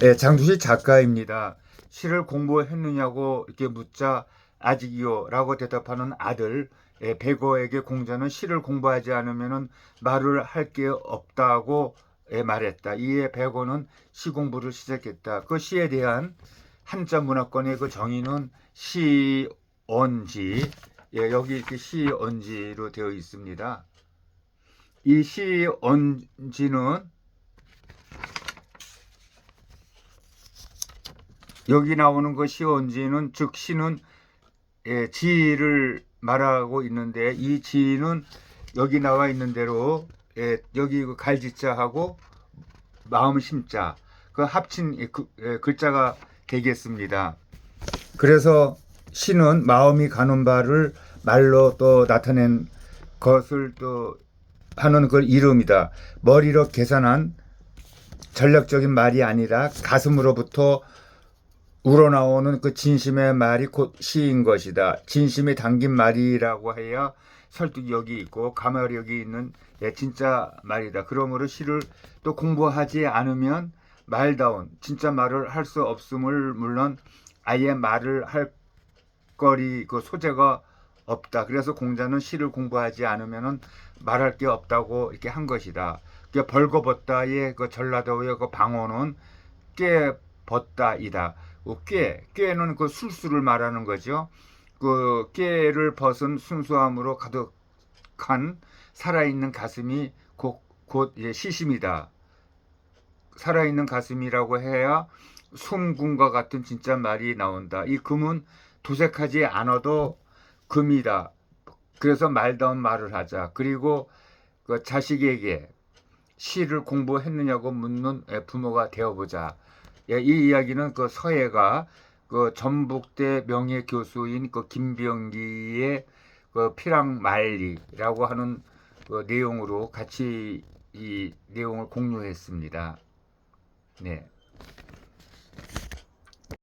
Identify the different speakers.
Speaker 1: 네, 장두시 작가입니다. 시를 공부했느냐고 이렇게 묻자 아직이요라고 대답하는 아들 예, 백어에게 공자는 시를 공부하지 않으면은 말을 할 게 없다고 예, 말했다. 이에 백어는 시 공부를 시작했다. 그 시에 대한 한자 문화권의 그 정의는 시언지 예, 여기 이렇게 시언지로 되어 있습니다. 이 시언지는 여기 나오는 그 시언지는 즉 시는 예, 지를 말하고 있는데 이 지는 여기 나와 있는 대로 예, 여기 그 갈지자하고 마음 심자 그 합친 이 그, 예, 글자가 되겠습니다. 그래서 시는 마음이 가는 바를 말로 또 나타낸 것을 또 하는 그 이름이다. 머리로 계산한 전략적인 말이 아니라 가슴으로부터 우러나오는 그 진심의 말이 곧 시인 것이다. 진심이 담긴 말이라고 해야 설득력이 있고 감화력이 있는 예, 진짜 말이다. 그러므로 시를 또 공부하지 않으면 말다운 진짜 말을 할 수 없음을 물론 아예 말을 할 거리 그 소재가 없다. 그래서 공자는 시를 공부하지 않으면은 말할 게 없다고 이렇게 한 것이다. 그 벌거벗다의 그 전라도의 그 방언은 깨 벗다이다. 그 꾀, 꾀는 그 술수를 말하는 거죠. 그 꾀를 벗은 순수함으로 가득한 살아있는 가슴이 곧, 곧 이제 시심이다. 살아있는 가슴이라고 해야 숨금과 같은 진짜 말이 나온다. 이 금은 도색하지 않아도 금이다. 그래서 말다운 말을 하자. 그리고 그 자식에게 시를 공부했느냐고 묻는 부모가 되어보자. 예, 이 이야기는 그 서해가 그 전북대 명예 교수인 그 김병기의 그 피랑 말리라고 하는 그 내용으로 같이 이 내용을 공유했습니다. 네.